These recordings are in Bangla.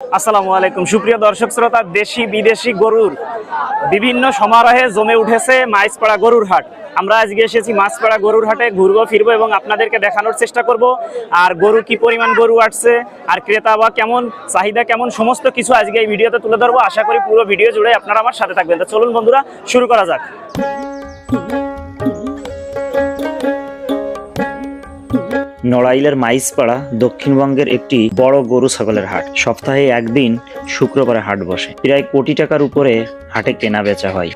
আসসালামু আলাইকুম। সুপ্রিয় দর্শক শ্রোতা, দেশি বিদেশি গরুর বিভিন্ন সমারোহে জমে উঠেছে মাইসপাড়া গরুর হাট। আমরা আজকে এসেছি মাছপাড়া গরুর হাটে, ঘুরবো, ফিরবো এবং আপনাদেরকে দেখানোর চেষ্টা করব আর গরু কি পরিমাণ গরু আসছে, আর ক্রেতা বা কেমন, চাহিদা কেমন, সমস্ত কিছু আজকে এই ভিডিওতে তুলে ধরবো। আশা করি পুরো ভিডিও জুড়ে আপনারা আমার সাথে থাকবেন। তো চলুন বন্ধুরা, শুরু করা যাক। নড়াইলের মাইসপাড়া দক্ষিণবঙ্গের একটি বড় গরু ছাগলের হাট। সপ্তাহে একদিন শুক্রবারে হাট বসে। প্রায় কোটি টাকার উপরে হাটে কেনা বেচা হয়।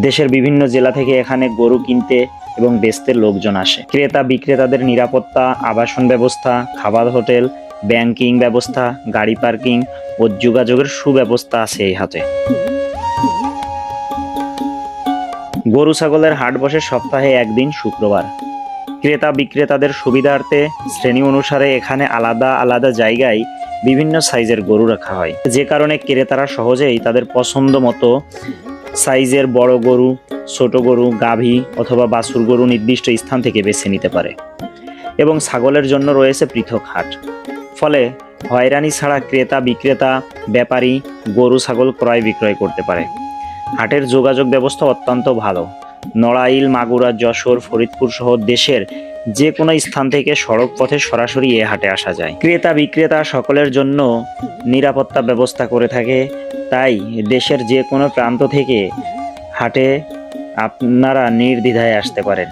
দেশের বিভিন্ন জেলা থেকে এখানে গরু কিনতে এবং বেচতে লোকজন আসে। ক্রেতা বিক্রেতাদের নিরাপত্তা, আবাসন ব্যবস্থা, খাবার হোটেল, ব্যাংকিং ব্যবস্থা, গাড়ি পার্কিং ও যোগাযোগের সুব্যবস্থা আছে এই হাটে। গরু ছাগলের হাট বসে সপ্তাহে একদিন শুক্রবার। ক্রেতা বিক্রেতাদের সুবিধার্থে শ্রেণি অনুসারে এখানে আলাদা আলাদা জায়গায় বিভিন্ন সাইজের গরু রাখা হয়। যে কারণে ক্রেতারা সহজেই তাদের পছন্দ মতো সাইজের বড় গরু, ছোট গরু, গাভী অথবা বাছুর গরু নির্দিষ্ট স্থান থেকে বেছে নিতে পারে এবং ছাগলের জন্য রয়েছে পৃথক হাট। ফলে হয়রানি ছাড়া ক্রেতা, বিক্রেতা, ব্যাপারী গরু, ছাগল ক্রয় বিক্রয় করতে পারে। হাটের যোগাযোগ ব্যবস্থা অত্যন্ত ভালো। নড়াইল, মাগুরা, যশোর, ফরিদপুর সহ দেশের যে কোনো স্থান থেকে সড়ক পথে সরাসরি এ হাটে আসা যায়। ক্রেতা, বিক্রেতা সকলের জন্য নিরাপত্তা ব্যবস্থা করে থাকে। তাই দেশের যে কোনো প্রান্ত থেকে হাটে আপনারা নির্দ্বিধায় আসতে পারেন।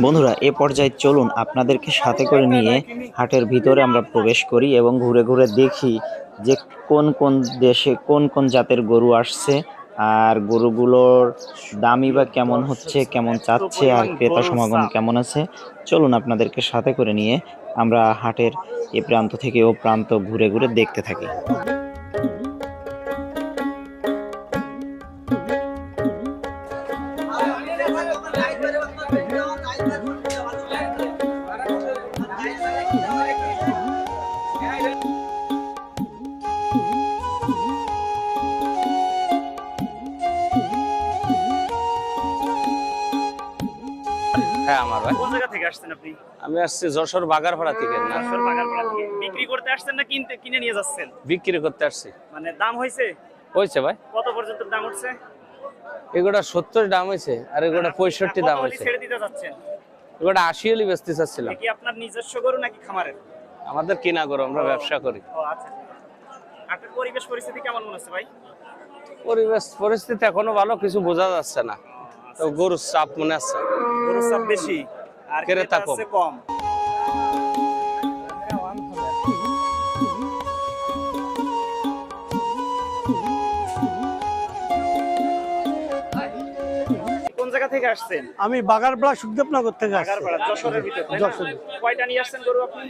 বন্ধুরা, এ পর্যায়ে চলুন আপনাদেরকে সাথে করে নিয়ে হাটের ভিতরে আমরা প্রবেশ করি এবং ঘুরে ঘুরে দেখি যে কোন কোন দেশে কোন কোন জাতের গরু আসছে। আর গরুগুলোর দামই বা কেমন হচ্ছে, কেমন চাচ্ছে, আর ক্রেতা সমাগম কেমন আছে, চলুন আপনাদেরকে সাথে করে নিয়ে আমরা হাটের এ প্রান্ত থেকে ও প্রান্ত ঘুরে ঘুরে দেখতে থাকি। হ্যাঁ আমার ভাই। কোন জায়গা থেকে আসছেন আপনি? আমি আসছি যশোর বাগারপাড়া থেকে। যশোর বাগারপাড়া থেকে। বিক্রি করতে আসছেন না কিনতে কিনে নিয়ে যাচ্ছেন? বিক্রি করতে আসছি। মানে দাম হয়েছে হয়েছে ভাই। কত পর্যন্ত দাম উঠছে এগুলা সত্তর দাম হয়েছে আর এগুলা পঁয়ষট্টি দাম হয়েছে ছেড়ে দিতে যাচ্ছেন? এগুলা আশি হলি বেচতে চাচ্ছিলাম। কি আপনার নিজস্ব গরু নাকি খামারের? আমাদের কিনা করো আমরা ব্যবসা করি। ও আচ্ছা। হাটের পরিবেশ পরিস্থিতি কেমন মনে হচ্ছে ভাই? পরিবেশ পরিস্থিতি এখনও ভালো কিছু বোঝা যাচ্ছে না। তো গরুর চাপ মনে আছে? গরুর চাপ বেশি আর ক্রেতা কম। কম। কোন জায়গা থেকে আসছেন? আমি বাগারপাড়া সুখদেবনগর থেকে আসছি। আগারপাড়া যশোরের ভিতর তাই কয়টা নিয়ে আসছেন গরু আপনি?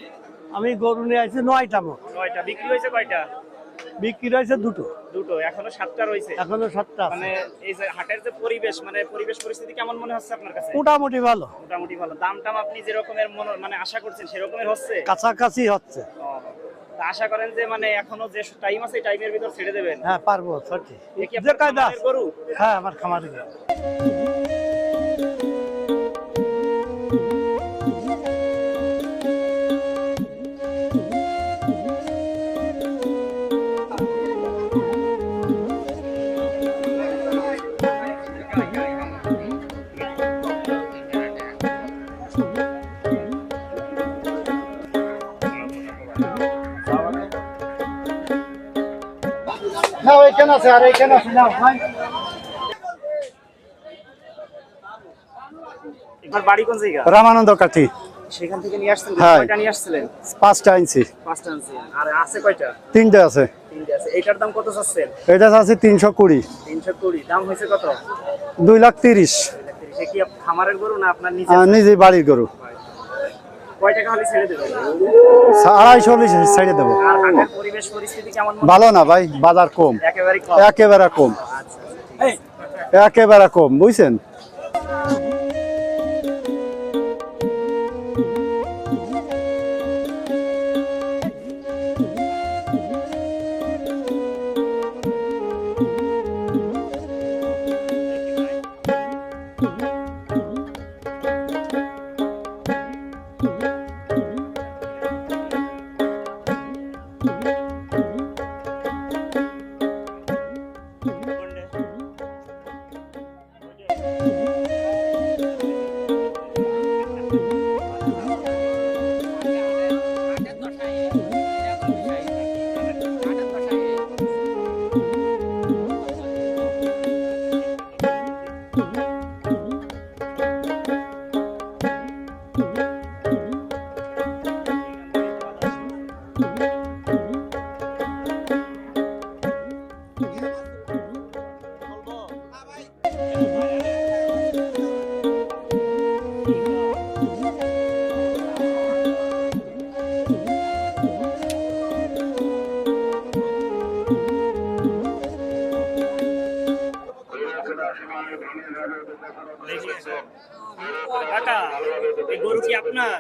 আমি গরু নিয়ে আসছি নয়টা মোট কয়টা বিক্রি হয়েছে কয়টা? বিক্রি হয়েছে দুটো। দুটো এখনও সাতটা রয়েছে। এখনও সাতটা মানে এই যে হাটের যে পরিবেশ মানে পরিবেশ পরিস্থিতি কেমন মনে হচ্ছে আপনার কাছে? মোটামুটি ভালো। মোটামুটি ভালো। দাম টাম আপনি যে রকমের মনে- মানে আশা করছেন সেরকমের হচ্ছে? কাছাকাছি হচ্ছে। আশা করেন যে মানে এখনও যে টাইম আছে টাইমের ভিতর ছেড়ে দেবেন? হ্যাঁ পারব সঠিক। যে কায়দা গরু? হ্যাঁ আমার খামারে আছে আর আছে না ভাই। এবার বাড়ি কোন জায়গা? রামানন্দ কাঠি। সেখান থেকে নিয়ে আসছেন হ্যাঁ। কয়টা নিয়ে আসছিলেন? পাঁচটা ইঞ্চি পাঁচটা আনছি। আর আছে কয়টা? তিনটে আছে। তিনটে আছে। এইটার দাম কত চাচ্ছেন? এটা আছে তিনশো কুড়ি। তিনশো কুড়ি। দাম হয়েছে কত? দুই লাখ কি খামারের গরু না আপনার নিজে বাড়ির গরু। হলে ছেড়ে দেবো? ভালো না ভাই বাজার কম। একেবারে কম। একেবারে কম। আচ্ছা। একেবারে কম বুঝছেন? Yeah. এই গরু কি আপনার?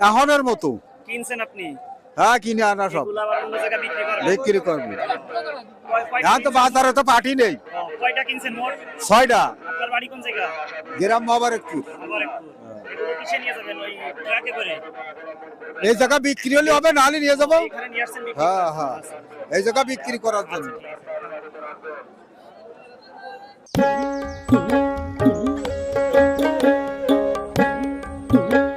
এখনের মতো। কিনছেন আপনি? হ্যাঁ কিনে আনা সব। বিক্রি করব। এখন তো বাজারে তো পাটি নেই। কয়টা কিনছেন মোট? ছয়টা। আপনার বাড়ি কোন জায়গা? গ্রাম মোবারকপুর এগুলো কিসে নিয়ে যাবেন? ওই ট্রাকে করে? এই জায়গা বিক্রি হলে হবে নাহলে নিয়ে যাব। হ্যাঁ হ্যাঁ। এই জায়গা বিক্রি করার জন্য। Thank কোন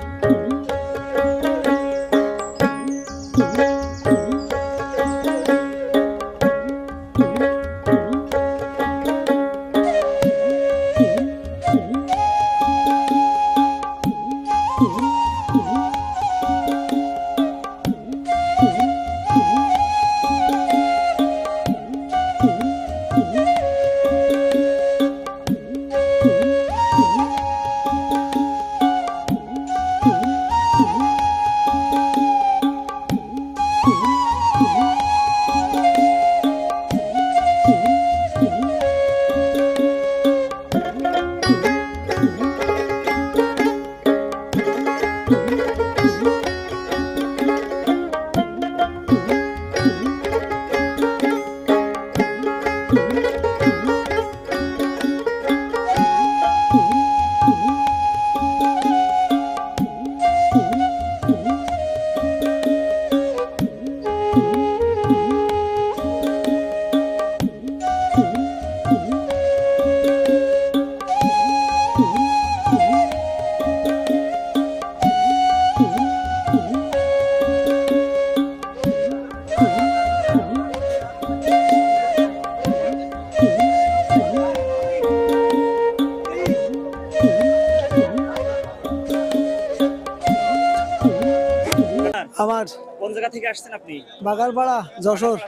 জায়গা থেকে আসছেন আপনি? বাগারপাড়া যশোর।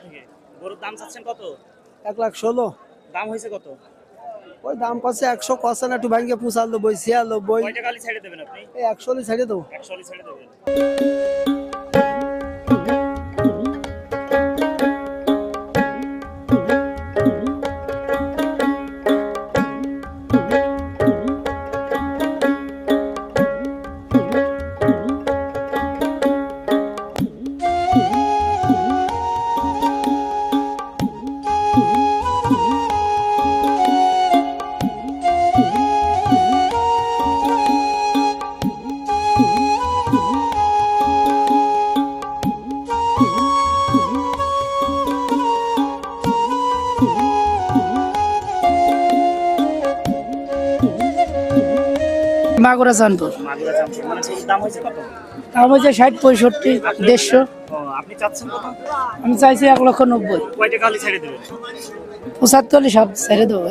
গরুর দাম চাচ্ছেন কত? এক লাখ ষোলো। দাম হয়েছে কত? ওই দাম করছে একশো কষে না একটু ভাঙ্গে পঁচানব্বই ছিয়ানব্বই। ছেড়ে দেবেন আপনি? এই একশো ছেড়ে দেবো। একশো ছেড়ে দেবেন। মাগুরা চামচুর মানে দাম হয়েছে ষাট পঁয়ষট্টি দেড়শো। আমি চাইছি এক লক্ষ নব্বই। পঁচাত্তর সব ছেড়ে দেবো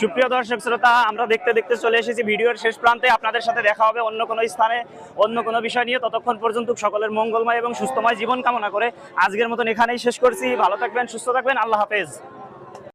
সুপ্রিয় দর্শক শ্রোতা, আমরা দেখতে দেখতে চলে এসেছি ভিডিওর শেষ প্রান্তে। আপনাদের সাথে দেখা হবে অন্য কোনো স্থানে, অন্য কোনো বিষয় নিয়ে। ততক্ষণ পর্যন্ত সকলের মঙ্গলময় এবং সুস্থময় জীবন কামনা করে আজকের মতন এখানেই শেষ করছি। ভালো থাকবেন, সুস্থ থাকবেন। আল্লাহ হাফেজ।